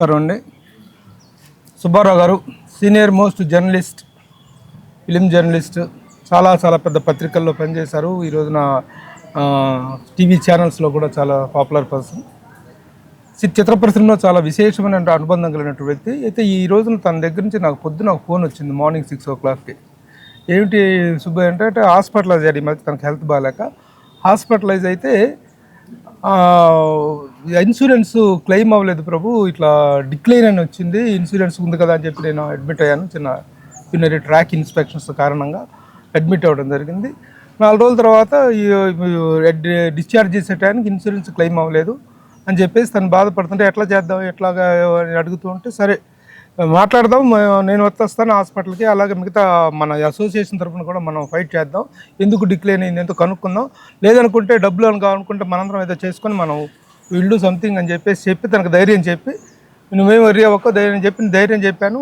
నమస్కారం అండి Subbarao garu senior most journalist film journalist చాలా చాలా పెద్ద పత్రికల్లో పనిచేశారు. ఈ రోజున టీవీ ఛానల్స్లో కూడా చాలా పాపులర్ పర్సన్. చిత్ర పరిశ్రమలో చాలా విశేషమైన అనుబంధం కలిగినటువంటి వ్యక్తి. అయితే ఈ రోజున తన దగ్గర నుంచి నాకు పొద్దున ఒక ఫోన్ వచ్చింది మార్నింగ్ సిక్స్ ఓ క్లాక్కి. ఏమిటి సుబ్బయ్య అంటే హాస్పిటలైజ్ అయ్యాడు. ఈ మధ్య తనకు హెల్త్ బాగాలేక హాస్పిటలైజ్ అయితే ఇన్సూరెన్స్ క్లెయిమ్ అవ్వలేదు ప్రభు. ఇట్లా డిక్లైన్ అని వచ్చింది. ఇన్సూరెన్స్ ఉంది కదా అని చెప్పి నేను అడ్మిట్ అయ్యాను. చిన్న యూనరీ ట్రాక్ ఇన్స్పెక్షన్స్ కారణంగా అడ్మిట్ అవ్వడం జరిగింది. నాలుగు రోజుల తర్వాత డిశ్చార్జ్ చేసే టైంకి ఇన్సూరెన్స్ క్లెయిమ్ అవ్వలేదు అని చెప్పేసి తను బాధపడుతుంటే ఎట్లా చేద్దాం ఎట్లాగా అడుగుతూ ఉంటే సరే మాట్లాడదాం. నేను వస్తాను హాస్పిటల్కి. అలాగే మిగతా మన అసోసియేషన్ తరఫున కూడా మనం ఫైట్ చేద్దాం. ఎందుకు డిక్లైన్ అయింది? ఎందుకు కనుక్కుందాం? లేదనుకుంటే డబ్బులు అని కావాలనుకుంటే మనందరం ఏదో చేసుకొని మనం విల్ డూ సంథింగ్ అని చెప్పేసి చెప్పి తనకు ధైర్యం చెప్పి నువ్వేం వరి అవ్వకో ధైర్యం చెప్పి నేను ధైర్యం చెప్పాను.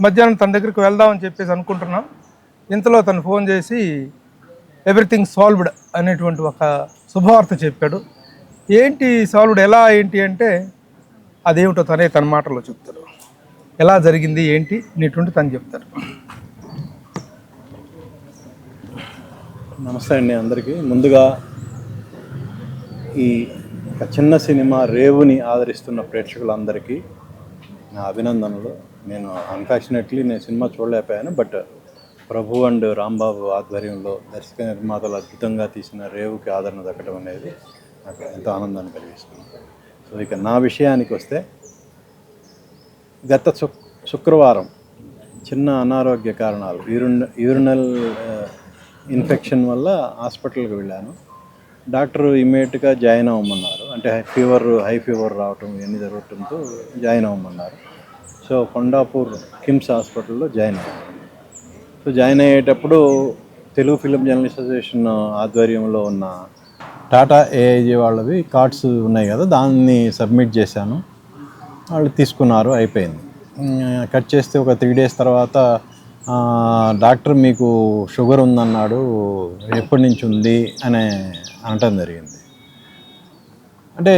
మధ్యాహ్నం తన దగ్గరికి వెళ్దామని చెప్పేసి అనుకుంటున్నాం. ఇంతలో తను ఫోన్ చేసి ఎవ్రీథింగ్ సాల్వ్డ్ అనేటువంటి ఒక శుభవార్త చెప్పాడు. ఏంటి సాల్వ్డ్? ఎలా? ఏంటి అంటే అదేమిటో తనే తన మాటలో చెప్తాడు. ఎలా జరిగింది ఏంటి అనేటువంటి తను చెప్తారు. నమస్తే అండి అందరికీ. ముందుగా ఈ ఒక చిన్న సినిమా రేవుని ఆదరిస్తున్న ప్రేక్షకులందరికీ నా అభినందనలు. నేను అన్ఫార్చునేట్లీ నేను సినిమా చూడలేకపోయాను బట్ ప్రభు అండ్ రాంబాబు ఆధ్వర్యంలో దర్శక నిర్మాతలు అద్భుతంగా తీసిన రేవుకి ఆదరణ దక్కడం అనేది నాకు ఎంతో ఆనందాన్ని కలిగిస్తుంది. సో ఇక నా విషయానికి వస్తే గత శుక్ శుక్రవారం చిన్న అనారోగ్య కారణాలు యూరిన్ యూరినల్ ఇన్ఫెక్షన్ వల్ల హాస్పిటల్కి వెళ్ళాను. డాక్టర్ ఇమ్మీడియట్గా జాయిన్ అవ్వమన్నారు. అంటే హై ఫీవర్ హై ఫీవర్ రావటం ఇవన్నీ జరగటంతో జాయిన్ అవ్వమన్నారు. సో కొండాపూర్ కిమ్స్ హాస్పిటల్లో జాయిన్ అయ్యాను. సో జాయిన్ అయ్యేటప్పుడు తెలుగు ఫిలిం జర్నలిస్ట్ అసోసియేషన్ ఆధ్వర్యంలో ఉన్న టాటా ఏఐజీ వాళ్ళవి కార్డ్స్ ఉన్నాయి కదా దాన్ని సబ్మిట్ చేశాను. వాళ్ళు తీసుకున్నారు అయిపోయింది. కట్ చేస్తే ఒక త్రీ డేస్ తర్వాత డాక్టర్ మీకు షుగర్ ఉందన్నాడు ఎప్పటి నుంచి ఉంది అని అనటం జరిగింది. అంటే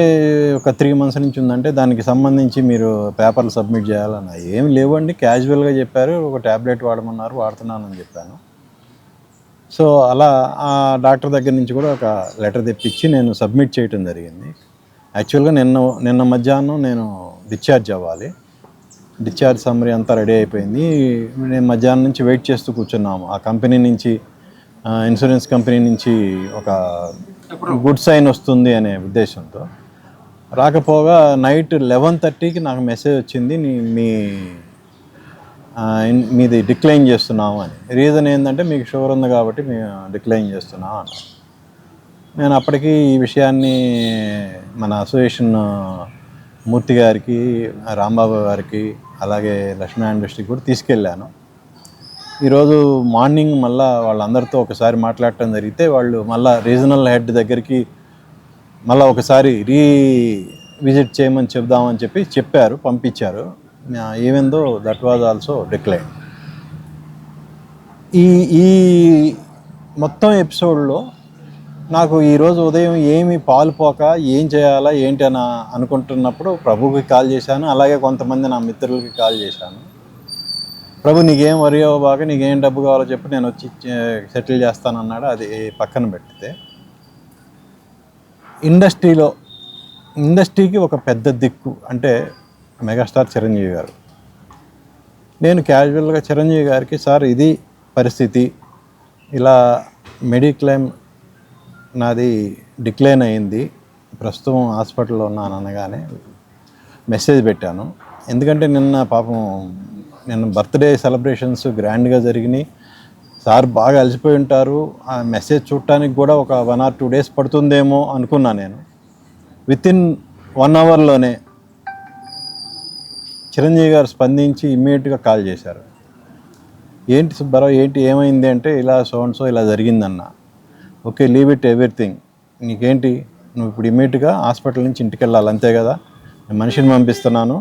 ఒక త్రీ మంత్స్ నుంచి ఉందంటే దానికి సంబంధించి మీరు పేపర్లు సబ్మిట్ చేయాలన్న ఏం లేవండి క్యాజువల్గా చెప్పారు ఒక ట్యాబ్లెట్ వాడమన్నారు వాడుతున్నానని చెప్పాను. సో అలా ఆ డాక్టర్ దగ్గర నుంచి కూడా ఒక లెటర్ తెప్పించి నేను సబ్మిట్ చేయటం జరిగింది. యాక్చువల్గా నిన్న నిన్న మధ్యాహ్నం నేను డిశ్చార్జ్ అవ్వాలి. డిశ్చార్జ్ సమ్మరీ అంతా రెడీ అయిపోయింది. నేను మధ్యాహ్నం నుంచి వెయిట్ చేస్తూ కూర్చున్నాము. ఆ కంపెనీ నుంచి ఇన్సూరెన్స్ కంపెనీ నుంచి ఒక గుడ్ సైన్ వస్తుంది అనే ఉద్దేశంతో. రాకపోగా నైట్ లెవెన్ థర్టీకి నాకు మెసేజ్ వచ్చింది మీ మీది డిక్లైన్ చేస్తున్నాము అని. రీజన్ ఏంటంటే మీకు షుగర్ ఉంది కాబట్టి మేము డిక్లైన్ చేస్తున్నాం అన్న నేను అప్పటికి ఈ విషయాన్ని మన అసోసియేషన్ మూర్తి గారికి రాంబాబు గారికి అలాగే లక్ష్మీ ఇండస్ట్రీకి కూడా తీసుకెళ్ళాను. ఈరోజు మార్నింగ్ మళ్ళా వాళ్ళందరితో ఒకసారి మాట్లాడటం జరిగితే వాళ్ళు మళ్ళా రీజనల్ హెడ్ దగ్గరికి మళ్ళీ ఒకసారి రీ విజిట్ చేయమని చెప్దామని చెప్పి చెప్పారు పంపించారు. ఏమేందో దట్ వాజ్ ఆల్సో డిక్లైన్. ఈ ఈ మొత్తం ఎపిసోడ్లో నాకు ఈరోజు ఉదయం ఏమి పాలు పోక ఏం చేయాలా ఏంటి అని అనుకుంటున్నప్పుడు ప్రభుకి కాల్ చేశాను. అలాగే కొంతమంది నా మిత్రులకి కాల్ చేశాను. ప్రభు నీకేం వరి బాగా నీకేం డబ్బు కావాలో చెప్పి నేను వచ్చి సెటిల్ చేస్తానన్నాడు అది పక్కన పెడితే ఇండస్ట్రీలో ఇండస్ట్రీకి ఒక పెద్ద దిక్కు అంటే మెగాస్టార్ చిరంజీవి గారు. నేను క్యాజువల్గా చిరంజీవి గారికి సార్ ఇది పరిస్థితి. ఇలా మెడిక్లైమ్ నాది డిక్లైన్ అయింది. ప్రస్తుతం హాస్పిటల్లో ఉన్నాను అనగానే మెసేజ్ పెట్టాను. ఎందుకంటే నిన్న పాపం నిన్న బర్త్డే సెలబ్రేషన్స్ గ్రాండ్గా జరిగినాయి. సార్ బాగా అలసిపోయి ఉంటారు. ఆ మెసేజ్ చూడటానికి కూడా ఒక వన్ ఆర్ టూ డేస్ పడుతుందేమో అనుకున్నా నేను. విత్ ఇన్ వన్ అవర్లోనే చిరంజీవి గారు స్పందించి ఇమ్మీడియట్గా కాల్ చేశారు. ఏంటి సుబ్బారావు ఏంటి ఏమైంది? అంటే ఇలా సో అండ్ సో ఇలా జరిగిందన్న. ఓకే లీవ్ ఇట్ ఎవ్రీథింగ్ నీకేంటి? నువ్వు ఇప్పుడు ఇమీడియట్గా హాస్పిటల్ నుంచి ఇంటికి వెళ్ళాలి అంతే కదా? నేను మనిషిని పంపిస్తున్నాను.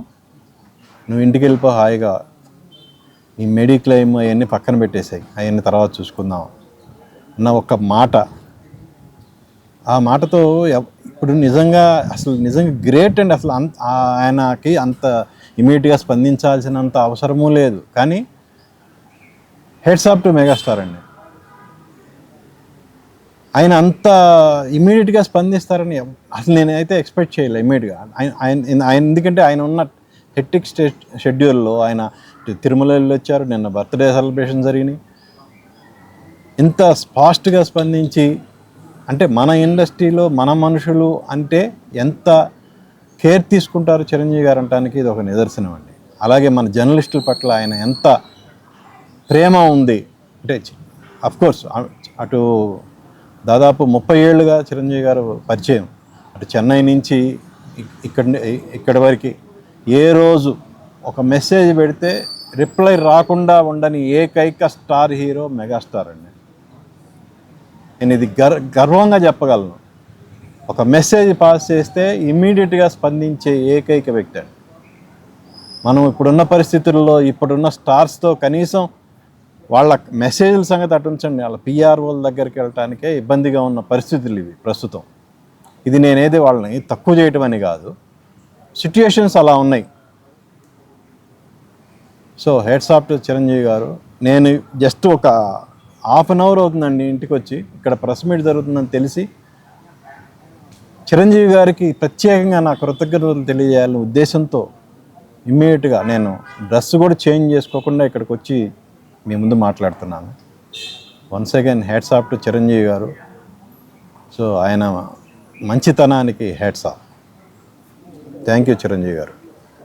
నువ్వు ఇంటికి వెళ్ళిపో హాయిగా. ఈ మెడిక్లెయిమ్ అవన్నీ పక్కన పెట్టేసాయి. అవన్నీ తర్వాత చూసుకుందాం. అన్న ఒక మాట. ఆ మాటతో ఇప్పుడు నిజంగా అసలు నిజంగా గ్రేట్ అండి అసలు అంత ఆయనకి అంత ఇమీడియట్గా స్పందించాల్సినంత అవసరమూ లేదు. కానీ హెడ్స్ ఆఫ్ టు మెగాస్టార్ అండి. ఆయన అంత ఇమీడియట్గా స్పందిస్తారని అసలు నేనైతే ఎక్స్పెక్ట్ చేయలే ఇమీడియట్గా ఆయన ఆయన ఆయన ఎందుకంటే ఆయన ఉన్న హెక్టిక్ స్టే షెడ్యూల్లో ఆయన తిరుమల వెళ్ళి వచ్చారు నిన్న బర్త్డే సెలబ్రేషన్ జరిగినాయి. ఇంత ఫాస్ట్గా స్పందించి అంటే మన ఇండస్ట్రీలో మన మనుషులు అంటే ఎంత కేర్ తీసుకుంటారు చిరంజీవి గారు అంటానికి ఇది ఒక నిదర్శనం అండి. అలాగే మన జర్నలిస్టుల పట్ల ఆయన ఎంత ప్రేమ ఉంది అంటే అఫ్కోర్స్ అటు దాదాపు ముప్పై ఏళ్ళుగా చిరంజీవి గారు పరిచయం. అటు చెన్నై నుంచి ఇక్కడ ఇక్కడి వరకు ఏ రోజు ఒక మెసేజ్ పెడితే రిప్లై రాకుండా ఉండని ఏకైక స్టార్ హీరో మెగాస్టార్ అండి. నేను ఇది గర్ గర్వంగా చెప్పగలను. ఒక మెసేజ్ పాస్ చేస్తే ఇమ్మీడియట్గా స్పందించే ఏకైక వ్యక్తి అండి. మనం ఇప్పుడున్న పరిస్థితుల్లో ఇప్పుడున్న స్టార్స్తో కనీసం వాళ్ళ మెసేజ్ల సంగతి అటుంచండి వాళ్ళ పిఆర్ఓల దగ్గరికి వెళ్ళటానికే ఇబ్బందిగా ఉన్న పరిస్థితులు ఇవి ప్రస్తుతం. ఇది నేనేది వాళ్ళని తక్కువ చేయటం అని కాదు. సిట్యుయేషన్స్ అలా ఉన్నాయి. సో హెడ్ సాఫ్ట్ చిరంజీవి గారు నేను జస్ట్ ఒక హాఫ్ అన్ అవర్ అవుతుందండి ఇంటికి వచ్చి ఇక్కడ ప్రెస్ మీట్ జరుగుతుందని తెలిసి చిరంజీవి గారికి ప్రత్యేకంగా నా కృతజ్ఞతలు తెలియజేయాలనే ఉద్దేశంతో ఇమ్మీడియట్గా నేను డ్రెస్ కూడా చేంజ్ చేసుకోకుండా ఇక్కడికి వచ్చి మీ ముందు మాట్లాడుతున్నాను. Once again heads off to Chiranjeevi garu. So ఆయన మంచితనానికి heads off thank you Chiranjeevi garu.